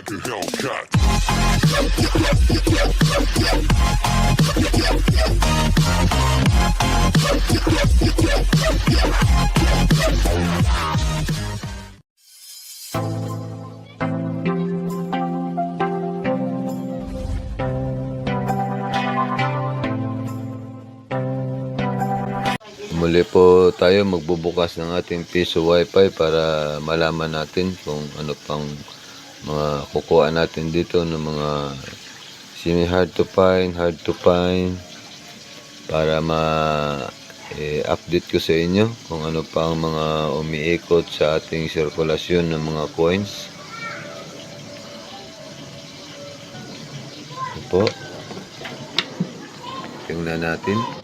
like a Hellcat. Muli po tayo magbubukas ng ating piso wifi para malaman natin kung ano pang mga kukuha natin dito ng mga semi hard to find, hard to find para ma eh, update ko sa inyo kung ano pang mga umiikot sa ating sirkulasyon ng mga coins. Ito po. Tingnan natin.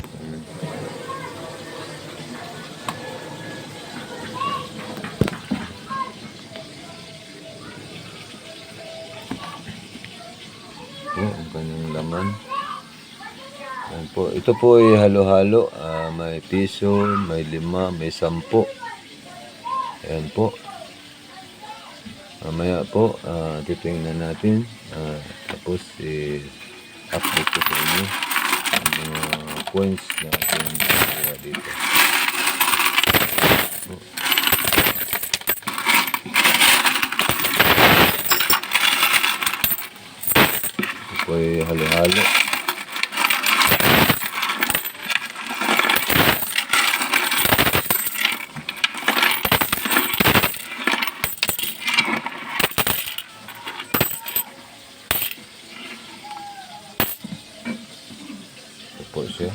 Ito po ay halo-halo. Ah, may piso, may lima, may sampo. Ayan po. Mamaya po, ah, titingnan natin. Ah, tapos, eh, update ko sa inyo ang mga coins na ating nakuha dito. Ito po ay halo-halo. Ito po siya.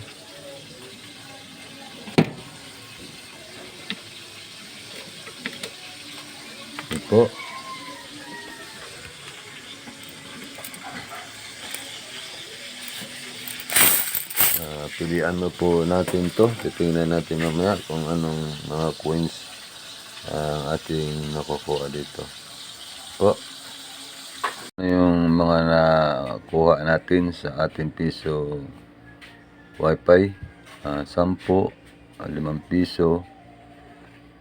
Ito po. Ah, pilian mo po natin to. Titingnan natin mamaya kung anong mga coins ang ating nakukuha dito. Po. Ano yung mga nakuha natin sa ating piso wifi? Ah, 10, ah, 5 piso.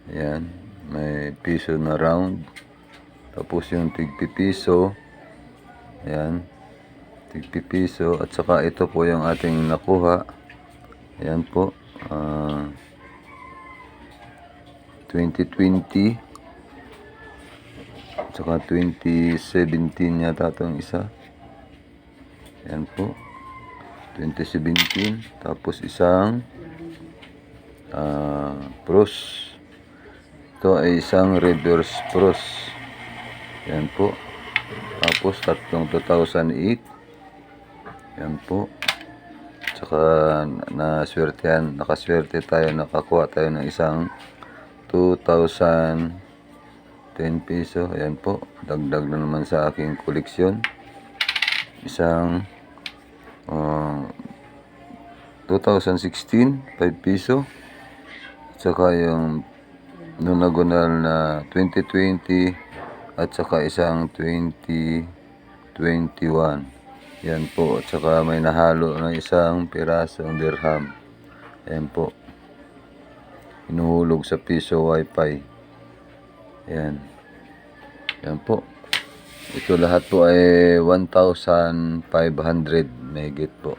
Ayan. May piso na round. Tapos yung tigpi piso. Ayan. Tigpipiso. At saka ito po yung ating nakuha. Ayan po. Ah 2020 at saka 2017 yata itong isa. Ayan po. 2017 tapos isang ah pros. Ito ay isang reverse pros ayan po tapos tatlong 2008 yan po. Tsaka naswertehan, nakaswerte tayo, nakakuha tayo ng isang 2,010 piso. Ayan po, dagdag na naman sa aking koleksyon. Isang uh, 2016, 5 piso. Tsaka yung nunagonal na 2020 at saka isang 2021. Yan po. At saka may nahalo na isang pirasong dirham. Yan po. Inuhulog sa piso wifi. Yan. Yan po. Ito lahat po ay 1,500 megit po.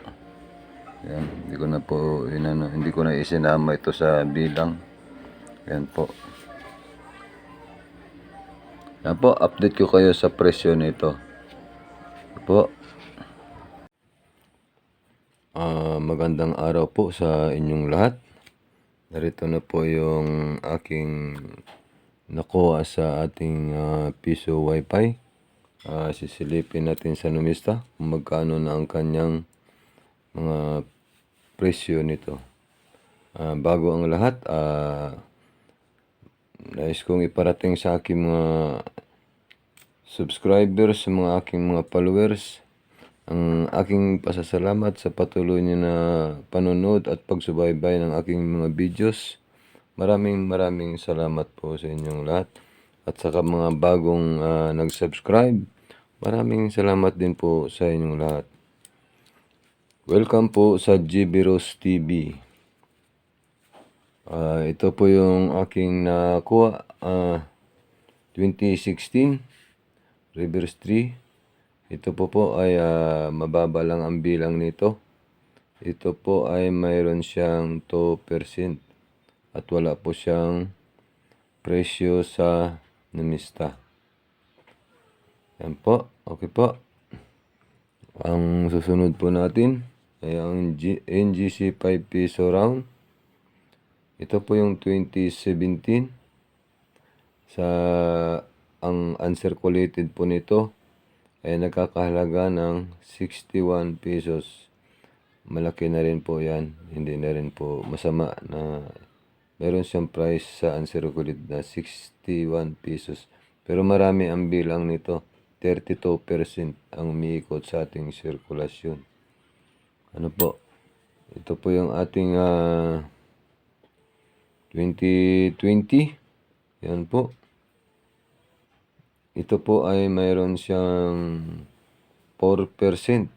Yan. Hindi ko na po, inano, hindi ko na isinama ito sa bilang. Yan po. Yan po, update ko kayo sa presyo nito. Po. Ah, magandang araw po sa inyong lahat. Narito na po yung aking nakuha sa ating ah, piso wifi. Ah, sisilipin natin sa numista kung magkano na ang kanyang mga presyo nito. Ah, bago ang lahat, ah, nais kong iparating sa aking mga subscribers, sa mga aking mga followers, ang aking pasasalamat sa patuloy niyo na panonood at pagsubaybay ng aking mga videos. Maraming maraming salamat po sa inyong lahat. At sa mga bagong ah, nag-subscribe, maraming salamat din po sa inyong lahat. Welcome po sa GB Rose TV. Ah, ito po yung aking nakuha ah 2016 reverse 3. Ito po po ay ah, mababa lang ang bilang nito. Ito po ay mayroon siyang 2% at wala po siyang presyo sa numista. Yan po. Okay po. Ang susunod po natin ay ang NGC 5 piso round. Ito po yung 2017. Sa ang uncirculated po nito ay nagkakahalaga ng 61 pesos. Malaki na rin po yan. Hindi na rin po masama na meron siyang price sa uncirculated na 61 pesos. Pero marami ang bilang nito. 32% ang umiikot sa ating sirkulasyon. Ano po? Ito po yung ating ah, 2020. Yan po. Ito po ay mayroon siyang 4%.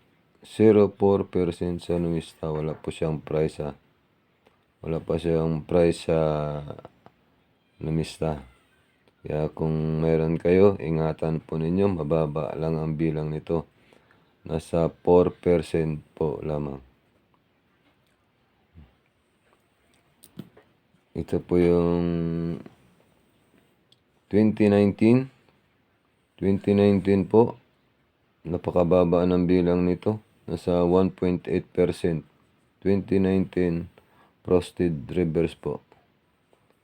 0.4% sa numista. Wala po siyang price ha. Wala pa siyang price sa numista. Kaya kung meron kayo, ingatan po ninyo. Mababa lang ang bilang nito. Nasa 4% po lamang. Ito po yung 2019. 2019 po, napakababa ng bilang nito. Nasa 1.8%. 2019 frosted reverse po.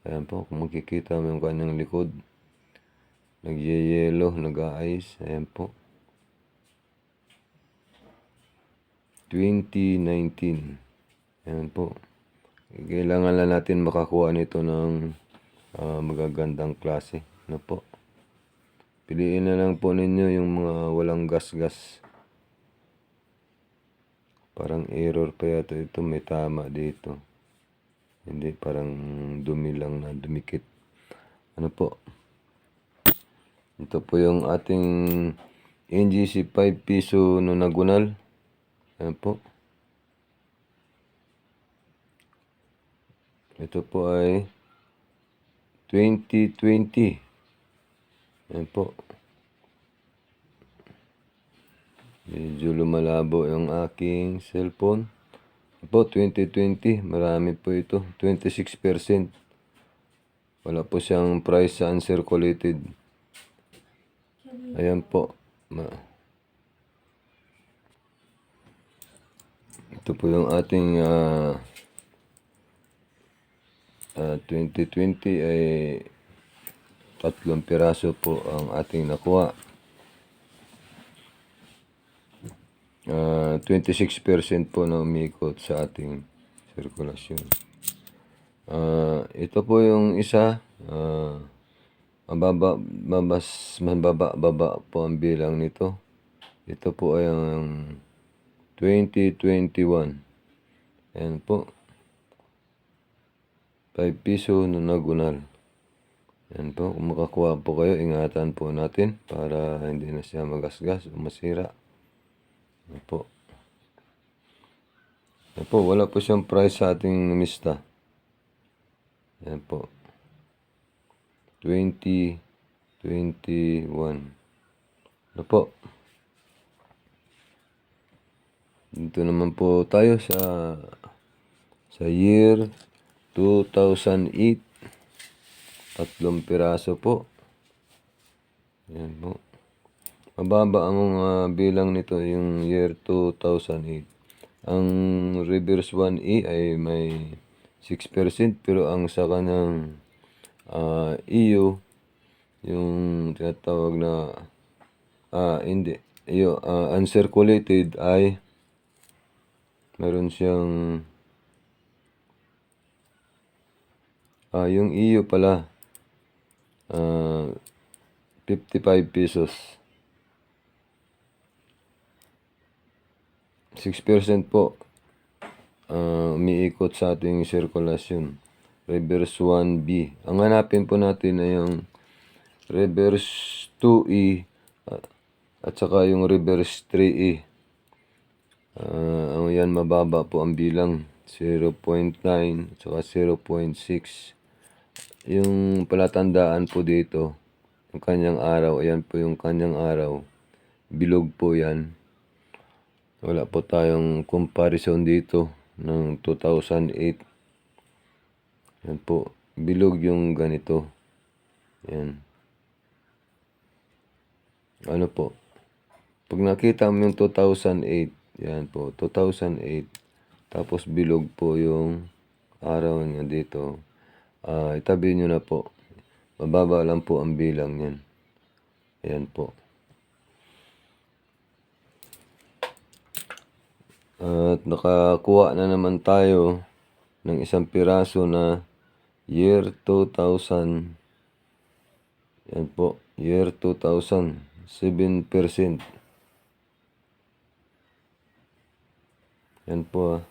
Ayan po, kung makikita mo yung kanyang likod. Nagyayelo, nag-a-ice. Ayan po. 2019. Ayan po. Kailangan lang natin makakuha nito ng ah, magagandang klase. Ano po? Piliin na lang po ninyo yung mga walang gas-gas. Parang error pa yata ito. May tama dito. Hindi, parang dumi lang na dumikit. Ano po? Ito po yung ating NGC 5 piso no nagunal. Ayan po. Ito po ay 2020. Ayan po. Medyo lumalabo yung aking cellphone. Ito po, 2020. Marami po ito. 26%. Wala po siyang price sa uncirculated. Ayan po. Ma- Ito po yung ating ah, ah, 2020 ay tatlong piraso po ang ating nakuha. Ah, 26% po na umikot sa ating sirkulasyon. Ah, ito po yung isa. ah, mababa, mabas, mababa, baba po ang bilang nito. Ito po ay ang 2021. Ayan po. 5 piso na nagunal. Yan po, kung makakuha po kayo, ingatan po natin para hindi na siya magasgas o masira. Yan po. Yan po, wala po siyang price sa ating mista. Yan po. 2021. Ano po? Dito naman po tayo sa sa year 2008. Tatlong piraso po. Yan po. Mababa ang mga bilang nito yung year 2008. Ang reverse 1E ay may 6% pero ang sa kanang ah, EU yung tinatawag na ah hindi iyo ah, uncirculated ay meron siyang ah yung EU pala ah 55 pesos 6% po ah, umiikot sa ating sirkulasyon. Reverse 1B. Ang hanapin po natin ay yung reverse 2E at, at saka yung reverse 3E. Ah, ang yan mababa po ang bilang 0.9 at saka 0.6. Yung palatandaan po dito yung kanyang araw. Ayan po yung kanyang araw. Bilog po yan. Wala po tayong comparison dito ng 2008. Yan po. Bilog yung ganito. Yan. Ano po? Pag nakita mo yung 2008, yan po, 2008. Tapos bilog po yung araw niya dito. Ah, itabi nyo na po. Mababa lang po ang bilang yan. Ayan po. At nakakuha na naman tayo ng isang piraso na year 2000. Yan po, year 2000. 7%. Yan po ah.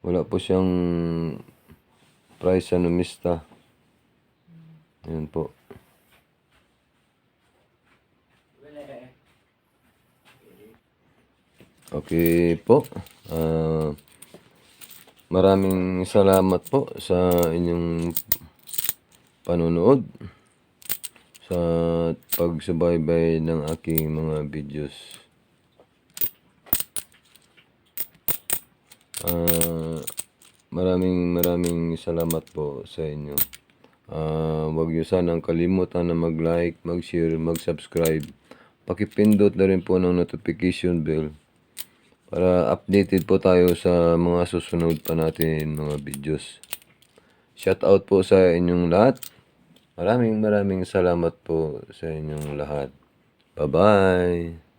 Wala po siyang price ano mista. Yan po. Okay po. Ah, maraming salamat po sa inyong panonood sa pagsubaybay ng aking mga videos. Ah, maraming maraming salamat po sa inyo. Ah, wag niyo sanang kalimutan na mag-like, mag-share, mag-subscribe. Pakipindot na rin po ng notification bell para updated po tayo sa mga susunod pa natin mga videos. Shout out po sa inyong lahat. Maraming maraming salamat po sa inyong lahat. Bye-bye!